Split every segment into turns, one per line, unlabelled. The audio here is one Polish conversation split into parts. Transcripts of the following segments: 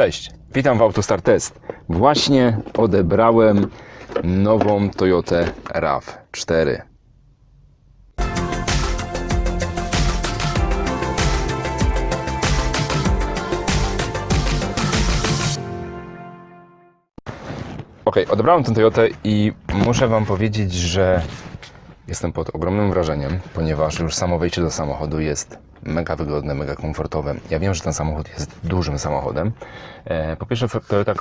Cześć, witam w Autostar Test. Właśnie odebrałem nową Toyotę RAV4. Ok, odebrałem tę Toyotę i muszę Wam powiedzieć, że jestem pod ogromnym wrażeniem, ponieważ już samo wejście do samochodu jest mega wygodne, mega komfortowe. Ja wiem, że ten samochód jest dużym samochodem. E, Po pierwsze, Toyota e,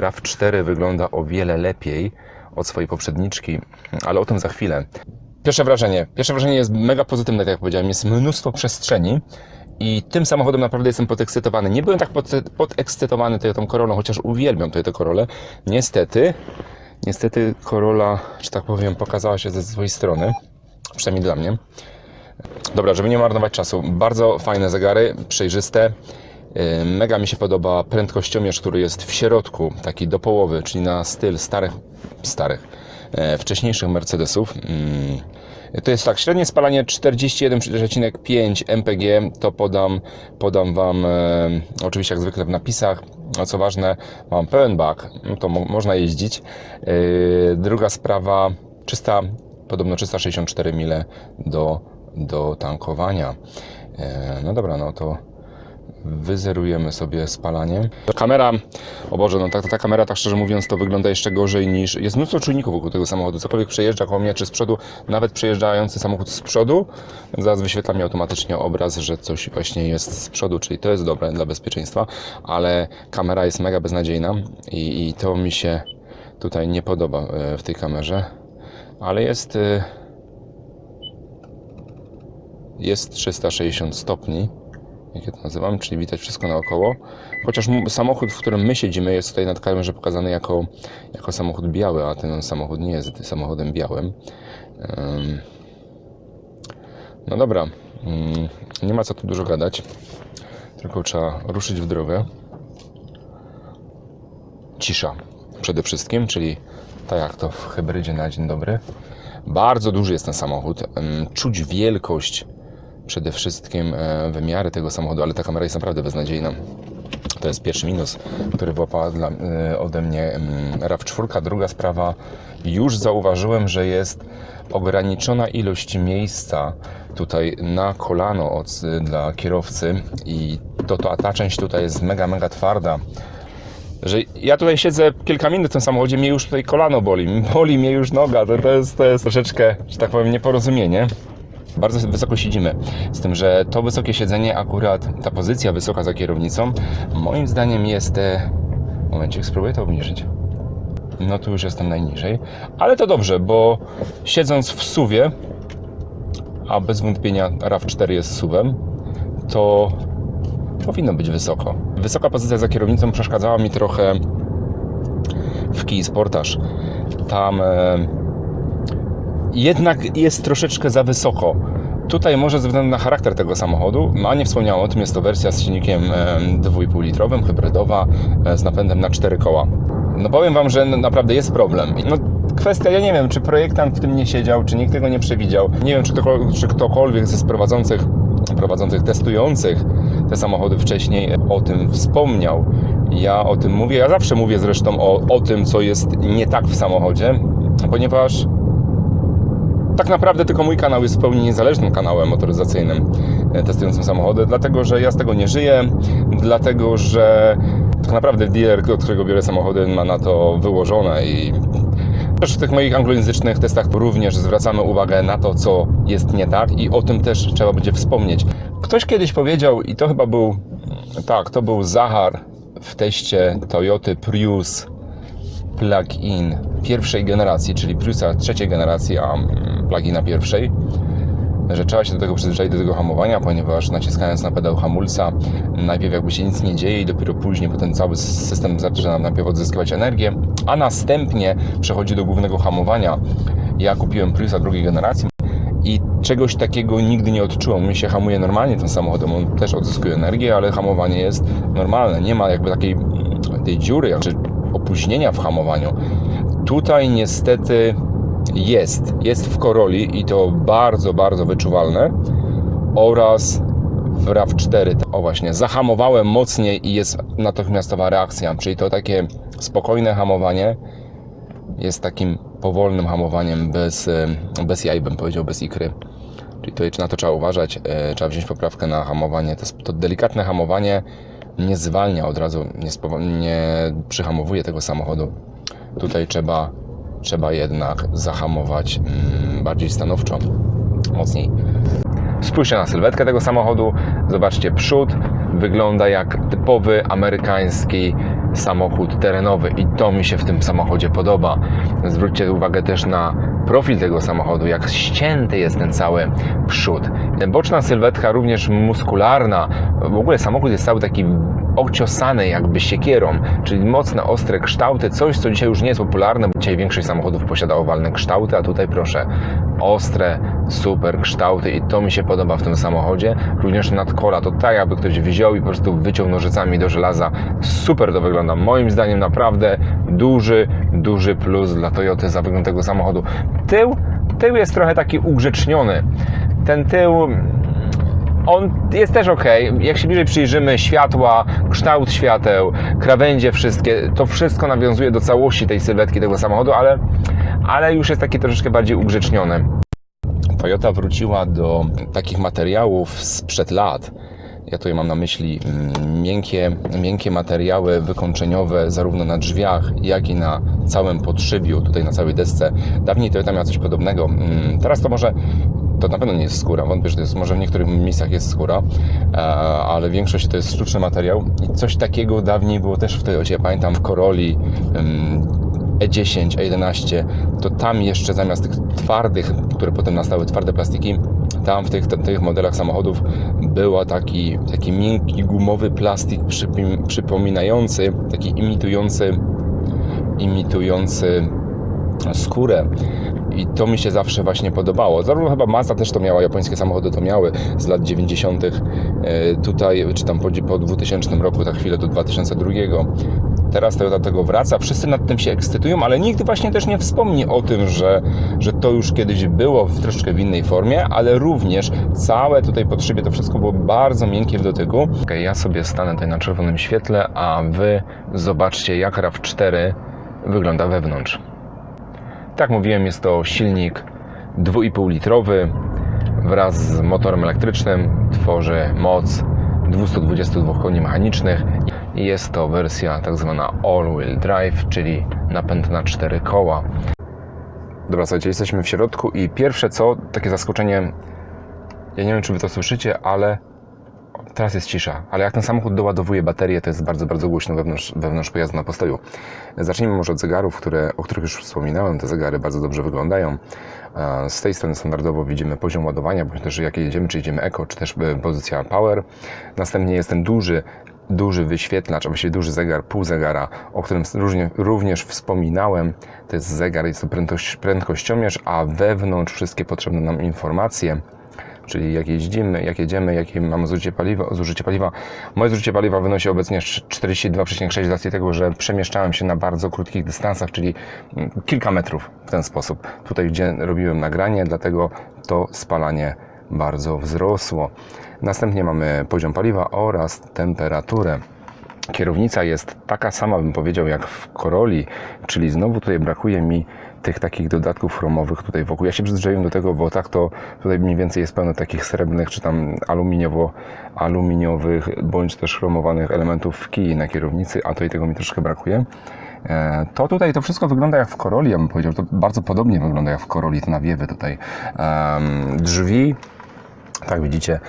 RAV4 wygląda o wiele lepiej od swojej poprzedniczki, ale o tym za chwilę. Pierwsze wrażenie. Pierwsze wrażenie jest mega pozytywne, tak jak powiedziałem. Jest mnóstwo przestrzeni i tym samochodem naprawdę jestem podekscytowany. Nie byłem tak pod, podekscytowany Toyotą Corollą, chociaż uwielbiam Toyotę Corollę. Niestety, niestety Corolla, że tak powiem, pokazała się ze swojej strony. Przynajmniej dla mnie. Dobra, żeby nie marnować czasu. Bardzo fajne zegary, przejrzyste. Yy, Mega mi się podoba prędkościomierz, który jest w środku, taki do połowy, czyli na styl starych, starych, e, wcześniejszych Mercedesów. To jest tak, średnie spalanie 41,5 mpg, to podam, podam Wam e, oczywiście jak zwykle w napisach. A co ważne, mam pełen bak, no to mo można jeździć. E, druga sprawa, 300, podobno 364 mile do, do tankowania. E, no dobra, no to wyzerujemy sobie spalanie. Kamera, o Boże, no ta, ta kamera, tak szczerze mówiąc, to wygląda jeszcze gorzej niż... Jest mnóstwo czujników wokół tego samochodu, cokolwiek przejeżdża koło mnie, czy z przodu, nawet przejeżdżający samochód z przodu, zaraz wyświetla mi automatycznie obraz, że coś właśnie jest z przodu, czyli to jest dobre dla bezpieczeństwa, ale kamera jest mega beznadziejna i, i to mi się tutaj nie podoba e, w tej kamerze, ale jest... e, Jest 360 stopni jak ja to nazywam, czyli widać wszystko naokoło. Chociaż samochód, w którym my siedzimy, jest tutaj na kamerze pokazany jako, jako samochód biały, a ten samochód nie jest samochodem białym. Ym. No dobra, Ym, nie ma co tu dużo gadać, tylko trzeba ruszyć w drogę. Cisza przede wszystkim, czyli tak jak to w hybrydzie na dzień dobry. Bardzo duży jest ten samochód. Czuć wielkość przede wszystkim e, wymiary tego samochodu, ale ta kamera jest naprawdę beznadziejna. To jest pierwszy minus, który wyłapała e, ode mnie mm, RAV4. Druga sprawa, już zauważyłem, że jest ograniczona ilość miejsca tutaj na kolano od, dla kierowcy i to, to ta część tutaj jest mega, mega twarda że ja tutaj siedzę kilka minut w tym samochodzie, mnie już tutaj kolano boli, boli mnie już noga, to, to, jest, to jest troszeczkę, że tak powiem, nieporozumienie. Bardzo wysoko siedzimy, z tym, że to wysokie siedzenie, akurat ta pozycja wysoka za kierownicą, moim zdaniem jest... e, Momencik, spróbuję to obniżyć. No tu już jestem najniżej, ale to dobrze, bo siedząc w suwie, a bez wątpienia RAV4 jest suwem, to powinno być wysoko. Wysoka pozycja za kierownicą przeszkadzała mi trochę w Key Sportage. Tam e, jednak jest troszeczkę za wysoko. Tutaj może ze względu na charakter tego samochodu, a nie wspomniałem o tym, jest to wersja z silnikiem e, 2,5 litrowym, hybrydowa, e, z napędem na 4 koła. No powiem Wam, że naprawdę jest problem. No, kwestia, ja nie wiem, czy projektant w tym nie siedział, czy nikt tego nie przewidział. Nie wiem, czy, ktokolwiek, czy ktokolwiek ze prowadzących, prowadzących, testujących te samochody wcześniej o tym wspomniał. Ja o tym mówię, ja zawsze mówię zresztą o, o tym, co jest nie tak w samochodzie, ponieważ tak naprawdę tylko mój kanał jest w pełni niezależnym kanałem motoryzacyjnym e, testującym samochody, dlatego że ja z tego nie żyję, dlatego że tak naprawdę dealer, od którego biorę samochody, ma na to wyłożone i też w tych moich anglojęzycznych testach również zwracamy uwagę na to, co jest nie tak i o tym też trzeba będzie wspomnieć. Ktoś kiedyś powiedział, i to chyba był, tak, to był Zahar w teście Toyoty Prius plug-in pierwszej generacji, czyli Priusa trzeciej generacji, a mm, plug-ina pierwszej, że trzeba się do tego przyzwyczaić, do tego hamowania, ponieważ naciskając na pedał hamulca, najpierw jakby się nic nie dzieje i dopiero później potem cały system zaczyna najpierw odzyskiwać energię, a następnie przechodzi do głównego hamowania. Ja kupiłem Priusa drugiej generacji i czegoś takiego nigdy nie odczułem. Mi się hamuje normalnie tym samochodem, on też odzyskuje energię, ale hamowanie jest normalne. Nie ma jakby takiej tej dziury, czy opóźnienia w hamowaniu. Tutaj niestety jest. Jest w Corolli i to bardzo, bardzo wyczuwalne oraz w RAV4. O właśnie, zahamowałem mocniej i jest natychmiastowa reakcja, czyli to takie spokojne hamowanie jest takim powolnym hamowaniem bez, e, bez jaj, bym powiedział, bez ikry. Czyli to, na to trzeba uważać, e, trzeba wziąć poprawkę na hamowanie. To, to delikatne hamowanie nie zwalnia od razu, nie, nie przyhamowuje tego samochodu. Tutaj trzeba, trzeba jednak zahamować mm, bardziej stanowczo, mocniej. Spójrzcie na sylwetkę tego samochodu, zobaczcie przód, wygląda jak typowy amerykański samochód terenowy i to mi się w tym samochodzie podoba. Zwróćcie uwagę też na profil tego samochodu, jak ścięty jest ten cały przód. Boczna sylwetka również muskularna, w ogóle samochód jest cały taki ociosany jakby siekierą, czyli mocne, ostre kształty, coś co dzisiaj już nie jest popularne, bo dzisiaj większość samochodów posiada owalne kształty, a tutaj proszę, ostre, super kształty i to mi się podoba w tym samochodzie. Również nadkola, to tak jakby ktoś wziął i po prostu wyciął nożycami do żelaza. Super to wygląda. Moim zdaniem naprawdę duży, duży plus dla Toyoty za wygląd tego samochodu. Tył, tył jest trochę taki ugrzeczniony. Ten tył on jest też ok. Jak się bliżej przyjrzymy, światła, kształt świateł, krawędzie wszystkie, to wszystko nawiązuje do całości tej sylwetki tego samochodu, ale, ale już jest takie troszeczkę bardziej ugrzecznione. Toyota wróciła do takich materiałów sprzed lat. Ja tutaj mam na myśli mm, miękkie, miękkie materiały wykończeniowe zarówno na drzwiach, jak i na całym podszybiu, tutaj na całej desce. Dawniej Toyota miała coś podobnego. Mm, Teraz to może to na pewno nie jest skóra. Wątpię, że to jest, może w niektórych miejscach jest skóra, e, ale w większości to jest sztuczny materiał. I coś takiego dawniej było też w Toyocie. Pamiętam w Corolli em, E10, E11, to tam jeszcze zamiast tych twardych, które potem nastały twarde plastiki, tam w tych, tych modelach samochodów była taki, taki miękki, gumowy plastik przypominający, taki imitujący, imitujący skórę. I to mi się zawsze właśnie podobało. Zarówno chyba Mazda też to miała, japońskie samochody to miały z lat 90. E, Tutaj, czy tam po, po 2000 roku, ta chwilę do 2002. Teraz Toyota tego wraca. Wszyscy nad tym się ekscytują, ale nikt właśnie też nie wspomni o tym, że, że to już kiedyś było w troszeczkę w innej formie, ale również całe tutaj pod szybie to wszystko było bardzo miękkie w dotyku. Okay, ja sobie stanę tutaj na czerwonym świetle, a Wy zobaczcie jak RAV4 wygląda wewnątrz. Tak mówiłem, jest to silnik 2,5 litrowy wraz z motorem elektrycznym tworzy moc 222 koni mechanicznych jest to wersja tak zwana all-wheel drive, czyli napęd na cztery koła. Dobra, słuchajcie, jesteśmy w środku i pierwsze co, takie zaskoczenie, ja nie wiem czy Wy to słyszycie, ale Teraz jest cisza, ale jak ten samochód doładowuje baterię, to jest bardzo, bardzo głośno wewnątrz, wewnątrz pojazdu na postoju. Zacznijmy może od zegarów, które, o których już wspominałem. Te zegary bardzo dobrze wyglądają. E, Z tej strony standardowo widzimy poziom ładowania, bądź też jak jedziemy, czy jedziemy eco, czy też e, pozycja power. Następnie jest ten duży, duży wyświetlacz, a właściwie duży zegar, pół zegara, o którym również wspominałem. To jest zegar, jest to prędkość, prędkościomierz, a wewnątrz wszystkie potrzebne nam informacje czyli jak jeździmy, jak jedziemy, jakie mamy zużycie paliwa, zużycie paliwa. Moje zużycie paliwa wynosi obecnie 42,6 z racji tego, że przemieszczałem się na bardzo krótkich dystansach, czyli mm, kilka metrów w ten sposób. Tutaj, gdzie robiłem nagranie, dlatego to spalanie bardzo wzrosło. Następnie mamy poziom paliwa oraz temperaturę. Kierownica jest taka sama, bym powiedział, jak w Coroli, czyli znowu tutaj brakuje mi tych takich dodatków chromowych tutaj wokół. Ja się przyzwyczaiłem do tego, bo tak to tutaj mniej więcej jest pełno takich srebrnych czy tam aluminiowo, aluminiowych bądź też chromowanych elementów w kiji na kierownicy, a tutaj tego mi troszkę brakuje. E, To tutaj to wszystko wygląda jak w Coroli, ja bym powiedział. To bardzo podobnie wygląda jak w Coroli, te nawiewy tutaj. Drzwi, tak widzicie,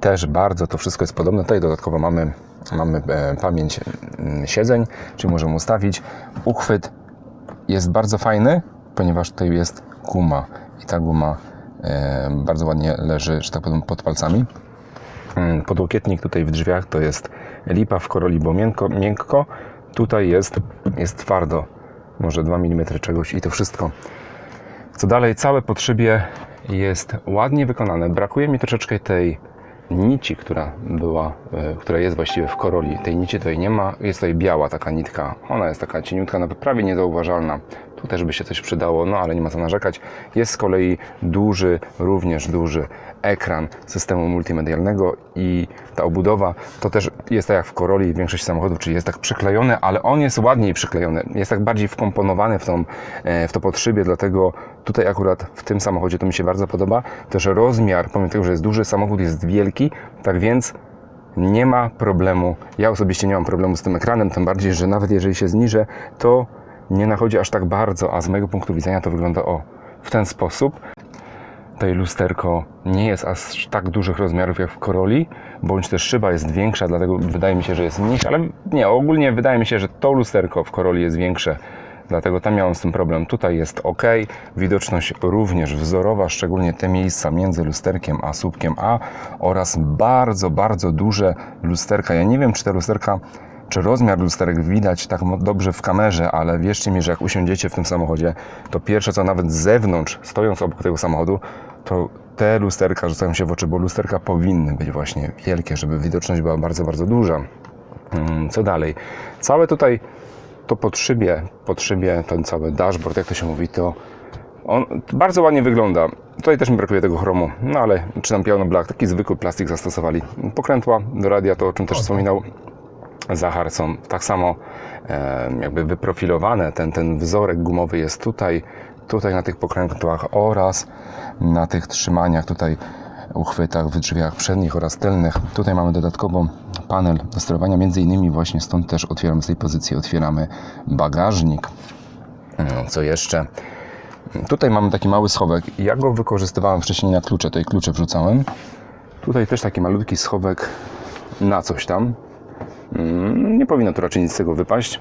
też bardzo to wszystko jest podobne. Tutaj dodatkowo mamy, mamy e, pamięć mm, siedzeń, czyli możemy ustawić. Uchwyt jest bardzo fajny, ponieważ tutaj jest guma i ta guma e, bardzo ładnie leży, że tak powiem, pod palcami. Mm, Podłokietnik tutaj w drzwiach to jest lipa w koroli, bo miękko, miękko. Tutaj jest, jest twardo, może 2 mm czegoś i to wszystko. Co dalej, całe podszybie jest ładnie wykonane. Brakuje mi troszeczkę tej nici, która była, e, która jest właściwie w koroli. Tej nici tutaj nie ma. Jest tutaj biała taka nitka. Ona jest taka cieniutka, nawet prawie niezauważalna. Tu też by się coś przydało, no ale nie ma co narzekać. Jest z kolei duży, również duży ekran systemu multimedialnego i ta obudowa to też jest tak jak w Corolli i większość samochodów, czyli jest tak przyklejony, ale on jest ładniej przyklejony, jest tak bardziej wkomponowany w, tą, e, w to podszybie, dlatego tutaj akurat w tym samochodzie to mi się bardzo podoba. Też rozmiar, pomimo tego, że jest duży, samochód jest wielki, tak więc nie ma problemu. Ja osobiście nie mam problemu z tym ekranem, tym bardziej, że nawet jeżeli się zniżę, to nie nachodzi aż tak bardzo, a z mojego punktu widzenia to wygląda o w ten sposób. Tutaj lusterko nie jest aż tak dużych rozmiarów jak w Corolli, bądź też szyba jest większa, dlatego wydaje mi się, że jest mniejsza, ale nie, ogólnie wydaje mi się, że to lusterko w Corolli jest większe, dlatego tam miałem z tym problem. Tutaj jest ok, widoczność również wzorowa, szczególnie te miejsca między lusterkiem a słupkiem A oraz bardzo, bardzo duże lusterka. Ja nie wiem, czy te lusterka czy rozmiar lusterek widać tak dobrze w kamerze, ale wierzcie mi, że jak usiądziecie w tym samochodzie, to pierwsze co nawet z zewnątrz, stojąc obok tego samochodu, to te lusterka rzucają się w oczy, bo lusterka powinny być właśnie wielkie, żeby widoczność była bardzo, bardzo duża. Mm, Co dalej? Całe tutaj to podszybie, podszybie, ten cały dashboard, jak to się mówi, to on bardzo ładnie wygląda. Tutaj też mi brakuje tego chromu, no ale czy tam piano black, taki zwykły plastik zastosowali. Pokrętła do radia, to o czym też wspominał Zachar, są tak samo jakby wyprofilowane. Ten, ten wzorek gumowy jest tutaj, tutaj na tych pokrętłach oraz na tych trzymaniach, tutaj uchwytach w drzwiach przednich oraz tylnych. Tutaj mamy dodatkowo panel do sterowania, między innymi właśnie stąd też otwieramy z tej pozycji, otwieramy bagażnik. Co jeszcze? Tutaj mamy taki mały schowek. Ja go wykorzystywałem wcześniej na klucze, tutaj klucze wrzucałem. Tutaj też taki malutki schowek na coś tam. Mm, Nie powinno tu raczej nic z tego wypaść.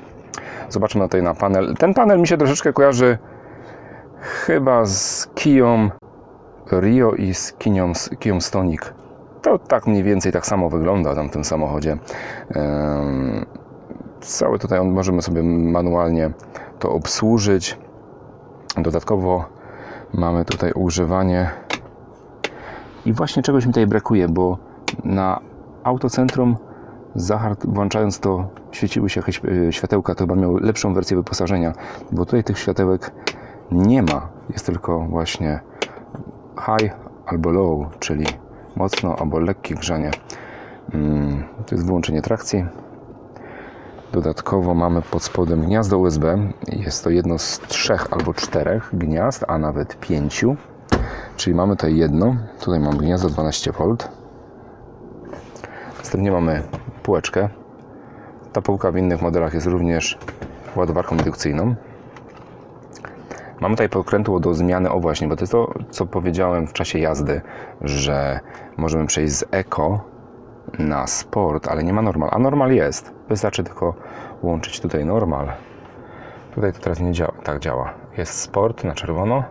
Zobaczmy tutaj na panel. Ten panel mi się troszeczkę kojarzy chyba z Kiją Rio i z Kiją, Kiją Stonic. To tak mniej więcej tak samo wygląda tam w tym samochodzie. Cały tutaj on możemy sobie manualnie to obsłużyć. Dodatkowo mamy tutaj używanie i właśnie czegoś mi tutaj brakuje, bo na autocentrum Zachar włączając to świeciły się jakieś e, światełka, to chyba miał lepszą wersję wyposażenia, bo tutaj tych światełek nie ma. Jest tylko właśnie high albo low, czyli mocno albo lekkie grzanie. Mm, To jest wyłączenie trakcji. Dodatkowo mamy pod spodem gniazdo USB. Jest to jedno z trzech albo czterech gniazd, a nawet pięciu. Czyli mamy tutaj jedno. Tutaj mam gniazdo 12V. Następnie mamy półeczkę. Ta półka w innych modelach jest również ładowarką indukcyjną. Mamy tutaj pokrętło do zmiany, o właśnie, bo to jest to, co powiedziałem w czasie jazdy, że możemy przejść z Eco na Sport, ale nie ma normal, a normal jest. Wystarczy tylko łączyć tutaj normal. Tutaj to teraz nie działa, tak działa. Jest Sport na czerwono,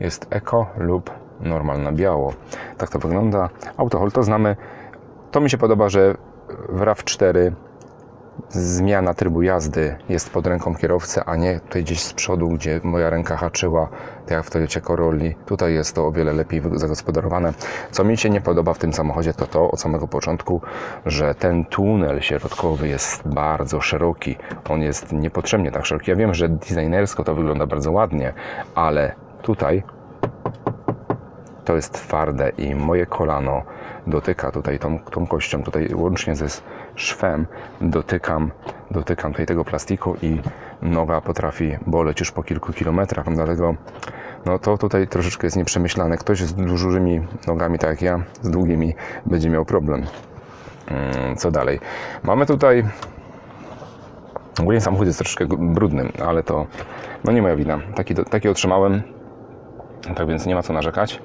jest Eco lub normal na biało. Tak to wygląda. Autohol to znamy. To mi się podoba, że w RAV4 zmiana trybu jazdy jest pod ręką kierowcy, a nie tutaj gdzieś z przodu, gdzie moja ręka haczyła, tak jak w Toyocie Corolli. Tutaj jest to o wiele lepiej zagospodarowane. Co mi się nie podoba w tym samochodzie, to to od samego początku, że ten tunel środkowy jest bardzo szeroki. On jest niepotrzebnie tak szeroki. Ja wiem, że designersko to wygląda bardzo ładnie, ale tutaj to jest twarde i moje kolano dotyka tutaj tą, tą kością, tutaj łącznie ze szwem dotykam, dotykam tutaj tego plastiku i noga potrafi boleć już po kilku kilometrach, dlatego no to tutaj troszeczkę jest nieprzemyślane. Ktoś z dużymi nogami, tak jak ja, z długimi, będzie miał problem. Mm, Co dalej? Mamy tutaj Ogólnie samochód jest troszeczkę brudny, ale to no nie moja wina. Taki, taki otrzymałem, tak więc nie ma co narzekać.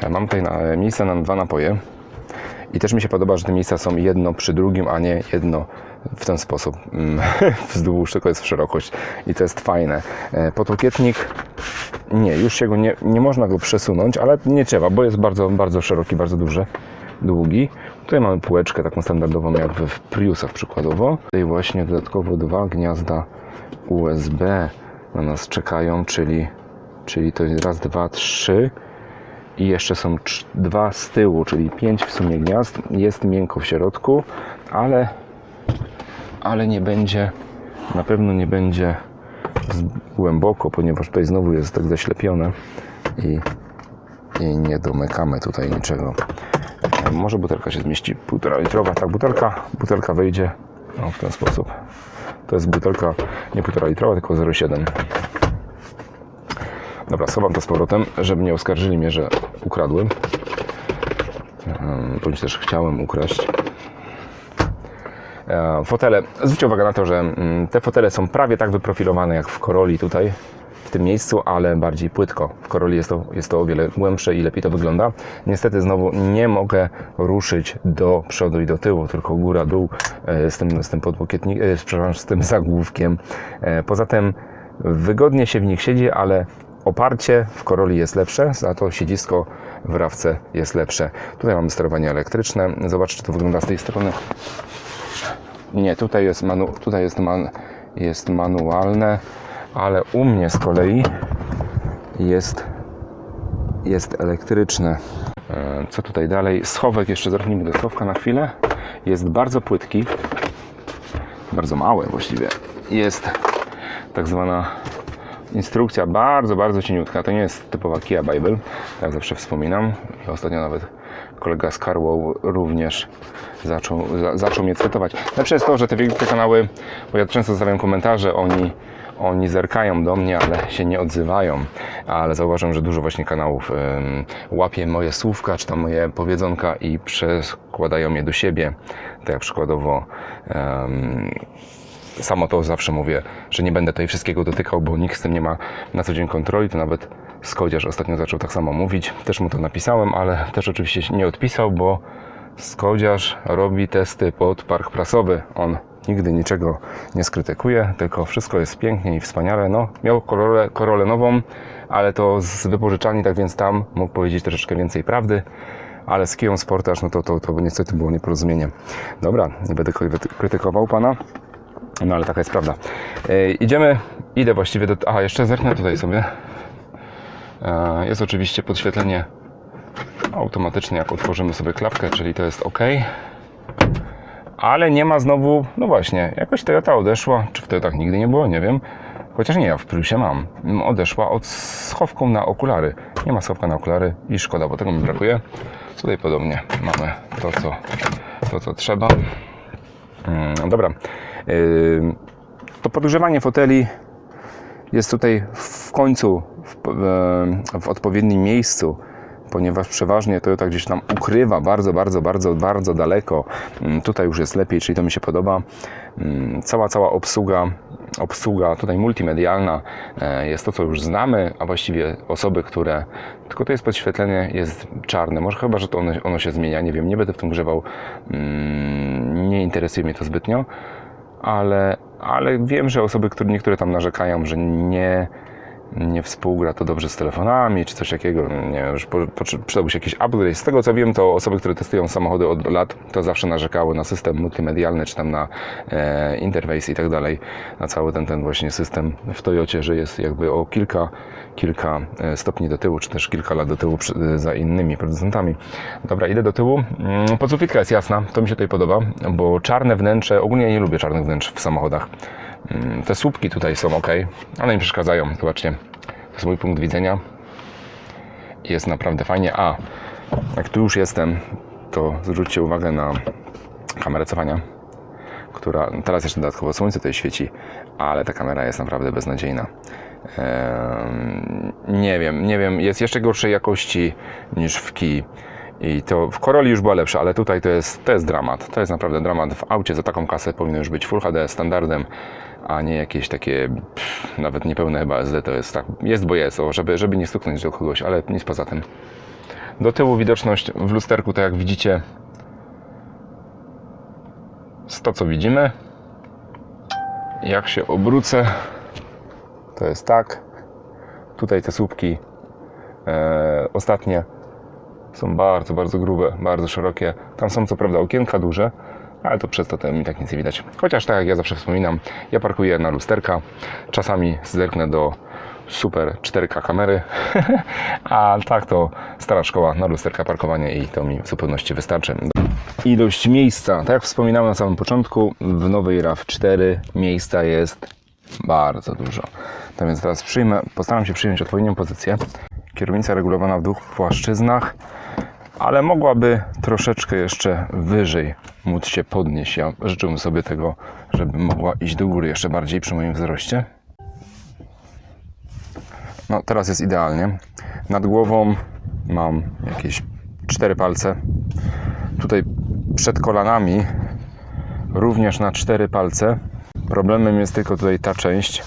E, Mam tutaj na, miejsce na dwa napoje i też mi się podoba, że te miejsca są jedno przy drugim, a nie jedno w ten sposób mm, wzdłuż, tylko jest w szerokość i to jest fajne. E, Podłokietnik nie, już się go nie, nie można go przesunąć, ale nie trzeba, bo jest bardzo, bardzo szeroki, bardzo duży, długi. Tutaj mamy półeczkę taką standardową jak w Priusach przykładowo. Tutaj właśnie dodatkowo dwa gniazda USB na nas czekają, czyli, czyli to jest raz, dwa, trzy i jeszcze są dwa z tyłu, czyli pięć w sumie gniazd. Jest miękko w środku, ale, ale nie będzie, na pewno nie będzie głęboko, ponieważ tutaj znowu jest tak zaślepione i, i nie domykamy tutaj niczego. Może butelka się zmieści, półtora litrowa, tak butelka, butelka wejdzie no, w ten sposób. To jest butelka nie półtora litrowa, tylko 0,7. Dobra, schowam to z powrotem, żeby nie oskarżyli mnie, że ukradłem. Em, Bądź też chciałem ukraść. E, Fotele. Zwróćcie uwagę na to, że mm, te fotele są prawie tak wyprofilowane jak w Koroli tutaj, w tym miejscu, ale bardziej płytko. W Koroli jest to, jest to o wiele głębsze i lepiej to wygląda. Niestety znowu nie mogę ruszyć do przodu i do tyłu, tylko góra, dół e, z tym, z tym podłokietnikiem, z tym zagłówkiem. E, Poza tym wygodnie się w nich siedzi, ale oparcie w Koroli jest lepsze, za to siedzisko w Rawce jest lepsze. Tutaj mamy sterowanie elektryczne. Zobaczcie, czy to wygląda z tej strony. Nie, tutaj jest, manu, tutaj jest, man, jest manualne, ale u mnie z kolei jest, jest elektryczne. E, Co tutaj dalej? Schowek, jeszcze zerknijmy do schowka na chwilę. Jest bardzo płytki, bardzo mały właściwie. Jest tak zwana instrukcja, bardzo, bardzo cieniutka. To nie jest typowa Kia Bible, jak zawsze wspominam. I ostatnio nawet kolega z Carwow również zaczął, za, zaczął mnie cytować. Lepsze jest to, że te wielkie kanały, bo ja często zostawiam komentarze, oni, oni zerkają do mnie, ale się nie odzywają. Ale zauważyłem, że dużo właśnie kanałów ym, łapie moje słówka, czy tam moje powiedzonka i przeskładają je do siebie. Tak jak przykładowo samo to zawsze mówię, że nie będę tutaj wszystkiego dotykał, bo nikt z tym nie ma na co dzień kontroli. To nawet Skodziarz ostatnio zaczął tak samo mówić. Też mu to napisałem, ale też oczywiście nie odpisał, bo Skodziarz robi testy pod park prasowy. On nigdy niczego nie skrytykuje, tylko wszystko jest pięknie i wspaniale. No, miał korolę, korolę nową, ale to z wypożyczalni, tak więc tam mógł powiedzieć troszeczkę więcej prawdy. Ale z Kiją Sportaż, no to, to, to niestety było nieporozumienie. Dobra, nie będę krytykował pana. No ale taka jest prawda. E, idziemy, idę właściwie do. Aha, jeszcze zerknę tutaj sobie. E, jest oczywiście podświetlenie automatycznie, jak otworzymy sobie klapkę, czyli to jest OK. Ale nie ma znowu, no właśnie, jakoś Toyota odeszła, czy w Toyotach nigdy nie było, nie wiem. Chociaż nie, ja w Priusie mam. Mm, Odeszła od schowką na okulary. Nie ma schowka na okulary i szkoda, bo tego mi brakuje. Tutaj podobnie mamy to, co, to, co trzeba. Mm, dobra. To podgrzewanie foteli jest tutaj w końcu w, w odpowiednim miejscu, ponieważ przeważnie Toyota gdzieś tam ukrywa bardzo, bardzo, bardzo, bardzo daleko. Tutaj już jest lepiej, czyli to mi się podoba. Cała, cała obsługa, obsługa tutaj multimedialna e, jest to, co już znamy, a właściwie osoby, które... Tylko to jest podświetlenie, jest czarne. Może chyba, że to ono, ono się zmienia, nie wiem, nie będę w tym grzewał. Nie interesuje mnie to zbytnio ale, ale wiem, że osoby, które niektóre tam narzekają, że nie, nie współgra to dobrze z telefonami, czy coś takiego, nie wiem, że po, po, przydałby się jakiś upgrade. Z tego co wiem, to osoby, które testują samochody od lat, to zawsze narzekały na system multimedialny, czy tam na e, interfejs i tak dalej, na cały ten, ten właśnie system w Toyocie, że jest jakby o kilka, kilka e, stopni do tyłu, czy też kilka lat do tyłu przy, za innymi producentami. Dobra, idę do tyłu. Mm, Podsufitka jest jasna, to mi się tutaj podoba, bo czarne wnętrze, ogólnie nie lubię czarnych wnętrz w samochodach. Mm, Te słupki tutaj są ok, ale mi przeszkadzają. Zobaczcie, to jest mój punkt widzenia. Jest naprawdę fajnie. A, jak tu już jestem, to zwróćcie uwagę na kamerę cofania, która teraz jeszcze dodatkowo słońce tutaj świeci, ale ta kamera jest naprawdę beznadziejna. Nie wiem, nie wiem, jest jeszcze gorszej jakości niż w Ki. I to w Corolli już była lepsza, ale tutaj to jest, to jest dramat. To jest naprawdę dramat. W aucie za taką kasę powinno już być Full HD standardem, a nie jakieś takie pff, nawet niepełne chyba SD. To jest tak, jest bo jest, o, żeby, żeby nie stuknąć do kogoś, ale nic poza tym. Do tyłu widoczność w lusterku, tak jak widzicie, jest to co widzimy. Jak się obrócę, to jest tak. Tutaj te słupki e, ostatnie są bardzo, bardzo grube, bardzo szerokie. Tam są co prawda okienka duże, ale to przez to tam i tak nic nie widać. Chociaż tak jak ja zawsze wspominam, ja parkuję na lusterka. Czasami zerknę do super 4K kamery, a tak to stara szkoła na lusterka parkowanie i to mi w zupełności wystarczy. Ilość miejsca, tak jak wspominałem na samym początku, w nowej RAV4 miejsca jest Bardzo dużo. Tak więc teraz przyjmę, postaram się przyjąć odpowiednią pozycję. Kierownica regulowana w dwóch płaszczyznach, ale mogłaby troszeczkę jeszcze wyżej móc się podnieść. Ja życzyłbym sobie tego, żeby mogła iść do góry jeszcze bardziej przy moim wzroście. No, teraz jest idealnie. Nad głową mam jakieś cztery palce. Tutaj przed kolanami również na cztery palce. Problemem jest tylko tutaj ta część.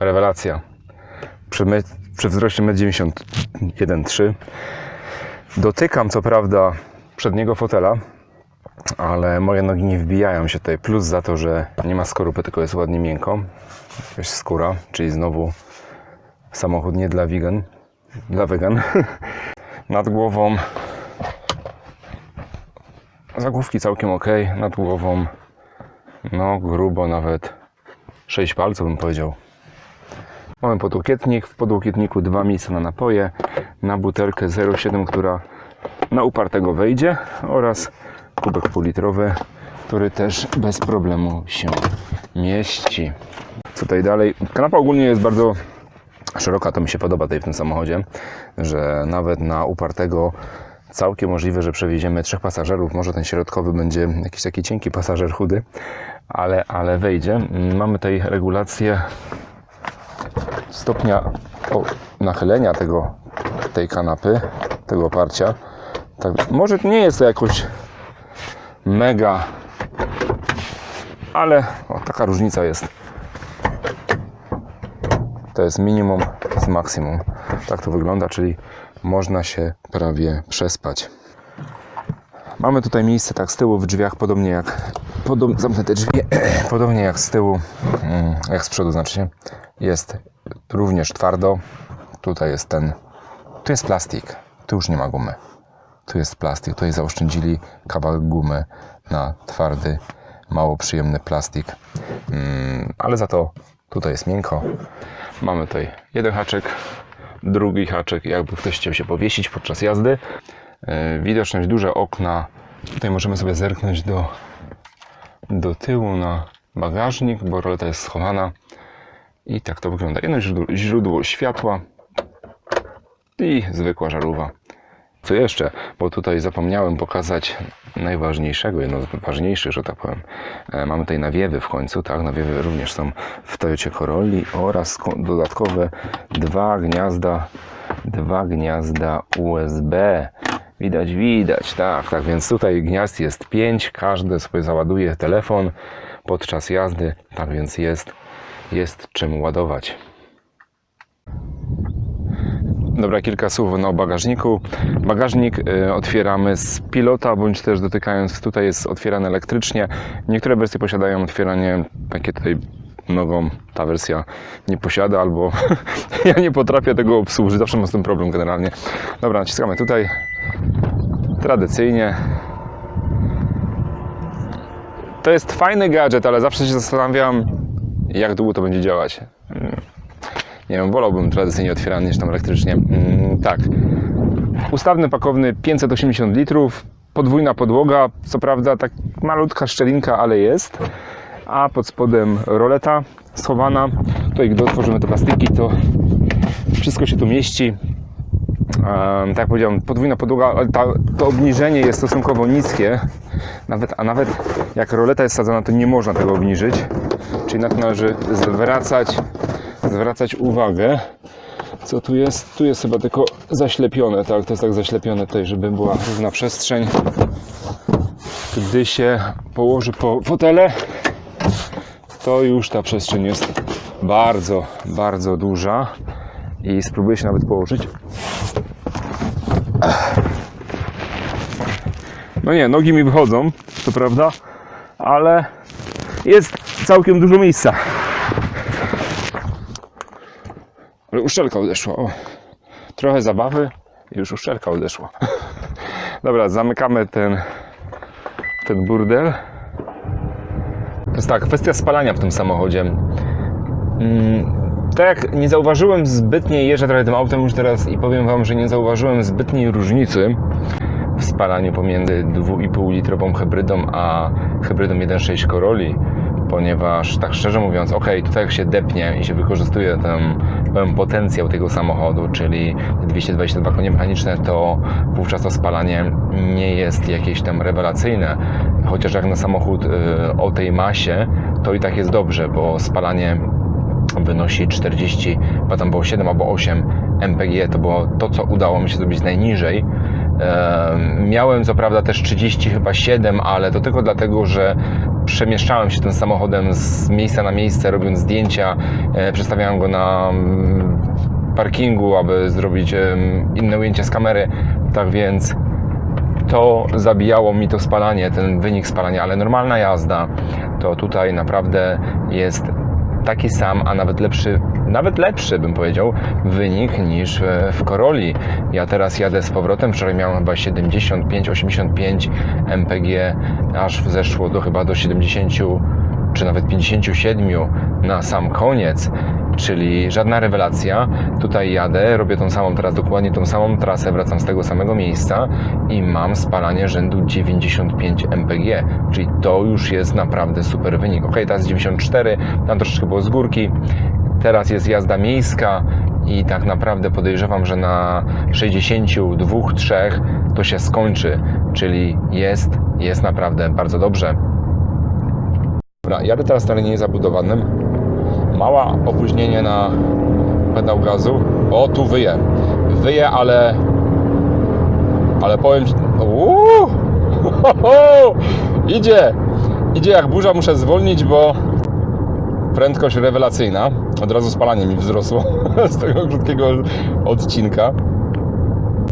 Rewelacja. Przy, my, przy wzroście 1,91,3 m dotykam co prawda przedniego fotela, ale moje nogi nie wbijają się tutaj. Plus za to, że nie ma skorupy, tylko jest ładnie miękko. Jakaś skóra, czyli znowu samochód nie dla vegan. Dla vegan. Nad głową zagłówki całkiem ok. Nad głową no grubo nawet 6 palców bym powiedział. Mamy podłokietnik, w podłokietniku dwa miejsca na napoje, na butelkę 0,7, która na upartego wejdzie oraz kubek półlitrowy, który też bez problemu się mieści. Tutaj dalej? Kanapa ogólnie jest bardzo szeroka, to mi się podoba tutaj w tym samochodzie, że nawet na upartego całkiem możliwe, że przewieziemy trzech pasażerów, może ten środkowy będzie jakiś taki cienki pasażer chudy, ale, ale wejdzie. Mamy tutaj regulację stopnia nachylenia tego, tej kanapy, tego oparcia. Tak, może nie jest to jakoś mega, ale o, taka różnica jest. To jest minimum z maksimum. Tak to wygląda, czyli można się prawie przespać. Mamy tutaj miejsce tak z tyłu w drzwiach, podobnie jak podob, zamknę te drzwi, podobnie jak z tyłu, mm, jak z przodu znaczy się. Jest również twardo. Tutaj jest ten, tu jest plastik, tu już nie ma gumy. Tu jest plastik, tutaj zaoszczędzili kawałek gumy na twardy, mało przyjemny plastik. Mm, ale za to tutaj jest miękko. Mamy tutaj jeden haczyk, drugi haczyk, jakby ktoś chciał się powiesić podczas jazdy. Yy, Widoczność, duże okna. Tutaj możemy sobie zerknąć do, do tyłu na bagażnik, bo roleta jest schowana. I tak to wygląda. Jedno źródło, źródło światła i zwykła żarówa. Co jeszcze? Bo tutaj zapomniałem pokazać najważniejszego, jedno z ważniejszych, że tak powiem. E, Mamy tutaj nawiewy w końcu, tak? Nawiewy również są w Toyocie Corolli oraz ko- dodatkowe dwa gniazda, dwa gniazda USB. Widać, widać, tak, tak, więc tutaj gniazd jest pięć, każdy sobie załaduje telefon podczas jazdy, tak więc jest, jest czym ładować. Dobra, kilka słów no, o bagażniku. Bagażnik y, otwieramy z pilota, bądź też dotykając, tutaj jest otwierany elektrycznie. Niektóre wersje posiadają otwieranie takie tutaj nogą, ta wersja nie posiada, albo ja nie potrafię tego obsłużyć, zawsze mam z tym problem generalnie. Dobra, naciskamy tutaj, tradycyjnie. To jest fajny gadżet, ale zawsze się zastanawiam, jak długo to będzie działać. Nie wiem, wolałbym tradycyjnie otwierany niż tam elektrycznie. Mm, tak. Ustawny pakowny 580 litrów, podwójna podłoga, co prawda tak malutka szczelinka, ale jest. A pod spodem roleta schowana. Tutaj gdy otworzymy te plastiki, to wszystko się tu mieści. Tak jak powiedziałem, podwójna podłoga, ale to obniżenie jest stosunkowo niskie. Nawet, a nawet jak roleta jest sadzona, to nie można tego obniżyć. Czyli na to należy zwracać, zwracać uwagę. Co tu jest? Tu jest chyba tylko zaślepione, tak? To jest tak zaślepione tutaj, żeby była równa przestrzeń. Gdy się położy po fotele, to już ta przestrzeń jest bardzo, bardzo duża. I spróbuję się nawet położyć. No nie, nogi mi wychodzą, to prawda, ale jest całkiem dużo miejsca. Ale uszczelka odeszła. O. Trochę zabawy i już uszczelka odeszła. Dobra, zamykamy ten, ten burdel. To jest tak, kwestia spalania w tym samochodzie. Mm, tak jak nie zauważyłem zbytniej, jeżdżę trochę tym autem już teraz i powiem Wam, że nie zauważyłem zbytniej różnicy w spalaniu pomiędzy 2,5 litrową hybrydą a hybrydą 1.6 Corolli, ponieważ tak szczerze mówiąc, ok, tutaj jak się depnie i się wykorzystuje ten potencjał tego samochodu, czyli 222 konie mechaniczne, to wówczas to spalanie nie jest jakieś tam rewelacyjne. Chociaż jak na samochód y, o tej masie, to i tak jest dobrze, bo spalanie wynosi 40, chyba tam było 7 albo 8 mpg, to było to, co udało mi się zrobić najniżej. Miałem co prawda też 30 chyba 7, ale to tylko dlatego, że przemieszczałem się tym samochodem z miejsca na miejsce, robiąc zdjęcia, e, przestawiałem go na mm, parkingu, aby zrobić inne ujęcie z kamery. Tak więc to zabijało mi to spalanie, ten wynik spalania, ale normalna jazda to tutaj naprawdę jest taki sam, a nawet lepszy, nawet lepszy bym powiedział, wynik niż e, w Corolli. Ja teraz jadę z powrotem, wczoraj miałem chyba 75-85 mpg, aż zeszło do chyba do 70 czy nawet 57 na sam koniec, czyli żadna rewelacja. Tutaj jadę, robię tą samą teraz dokładnie tą samą trasę, wracam z tego samego miejsca i mam spalanie rzędu 95 mpg, czyli to już jest naprawdę super wynik. Ok, teraz 94, tam troszeczkę było z górki, teraz jest jazda miejska i tak naprawdę podejrzewam, że na 62-3 to się skończy, czyli jest, jest naprawdę bardzo dobrze. Dobra, jadę teraz terenie zabudowanym. Mała opóźnienie na pedał gazu. O, tu wyje. Wyje, ale... Ale powiem ci... Uuu! Ho, ho! Idzie! Idzie jak burza, muszę zwolnić, bo prędkość rewelacyjna. Od razu spalanie mi wzrosło z tego krótkiego odcinka.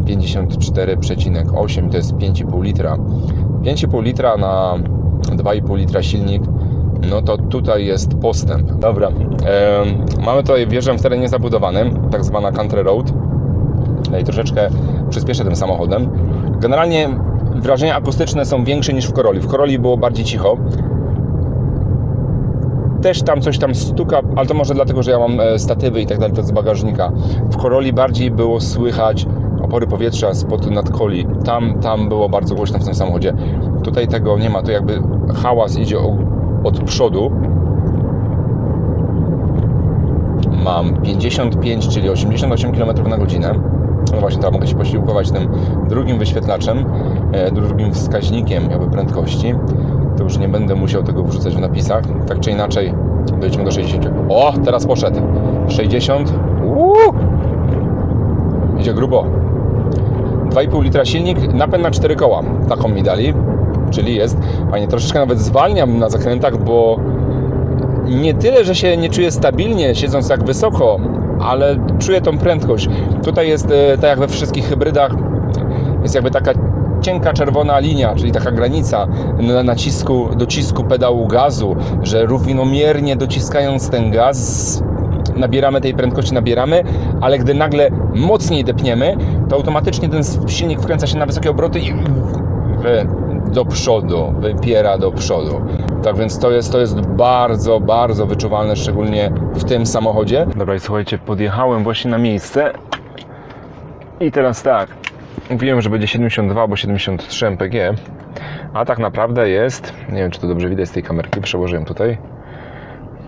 54,8 to jest 5,5 litra. 5,5 litra na 2,5 litra silnik no to tutaj jest postęp. Dobra, em, mamy tutaj, wjeżdżam w terenie zabudowanym, tak zwana country road. No i troszeczkę przyspieszę tym samochodem. Generalnie wrażenia akustyczne są większe niż w Corolli. W Corolli było bardziej cicho. Też tam coś tam stuka, ale to może dlatego, że ja mam e, statywy i tak dalej, z bagażnika. W Corolli bardziej było słychać opory powietrza spod nadkoli. Tam, tam było bardzo głośno w tym samochodzie. Tutaj tego nie ma, to jakby hałas idzie od przodu. Mam 55, czyli 88 km na godzinę. No właśnie, teraz mogę się posiłkować tym drugim wyświetlaczem, e, drugim wskaźnikiem jakby prędkości. To już nie będę musiał tego wrzucać w napisach. Tak czy inaczej, dojdźmy do 60. O, teraz poszedł. 60. Uuu! Idzie grubo. 2,5 litra silnik, napęd na 4 koła. Taką mi dali. Czyli jest fajnie. Troszeczkę nawet zwalniam na zakrętach, bo nie tyle, że się nie czuję stabilnie siedząc tak wysoko, ale czuję tą prędkość. Tutaj jest, e, tak jak we wszystkich hybrydach, jest jakby taka cienka czerwona linia, czyli taka granica na nacisku, docisku pedału gazu, że równomiernie dociskając ten gaz nabieramy tej prędkości, nabieramy, ale gdy nagle mocniej depniemy, to automatycznie ten silnik wkręca się na wysokie obroty i do przodu, wypiera do przodu. Tak więc to jest, to jest bardzo, bardzo wyczuwalne, szczególnie w tym samochodzie. Dobra, i słuchajcie, podjechałem właśnie na miejsce i teraz tak, mówiłem, że będzie 72 albo 73 mpg, a tak naprawdę jest, nie wiem czy to dobrze widać z tej kamerki, przełożyłem tutaj,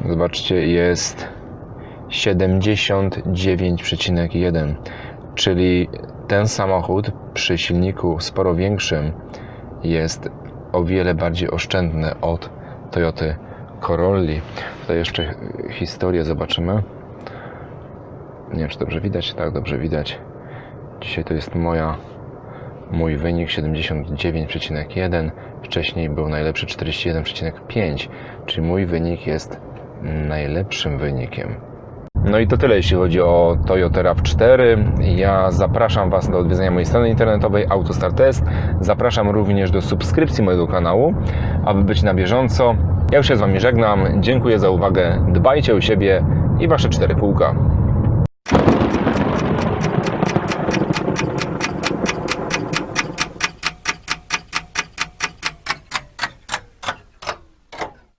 zobaczcie, jest 79,1, czyli ten samochód przy silniku sporo większym jest o wiele bardziej oszczędny od Toyoty Corolli. Tutaj jeszcze historię zobaczymy. Nie wiem, czy dobrze widać. Tak, dobrze widać. Dzisiaj to jest moja, mój wynik 79,1. Wcześniej był najlepszy 41,5, czyli mój wynik jest najlepszym wynikiem. No i to tyle, jeśli chodzi o Toyota RAV4. Ja zapraszam Was do odwiedzenia mojej strony internetowej Autostar Test. Zapraszam również do subskrypcji mojego kanału, aby być na bieżąco. Ja już się z Wami żegnam. Dziękuję za uwagę. Dbajcie o siebie i Wasze cztery kółka.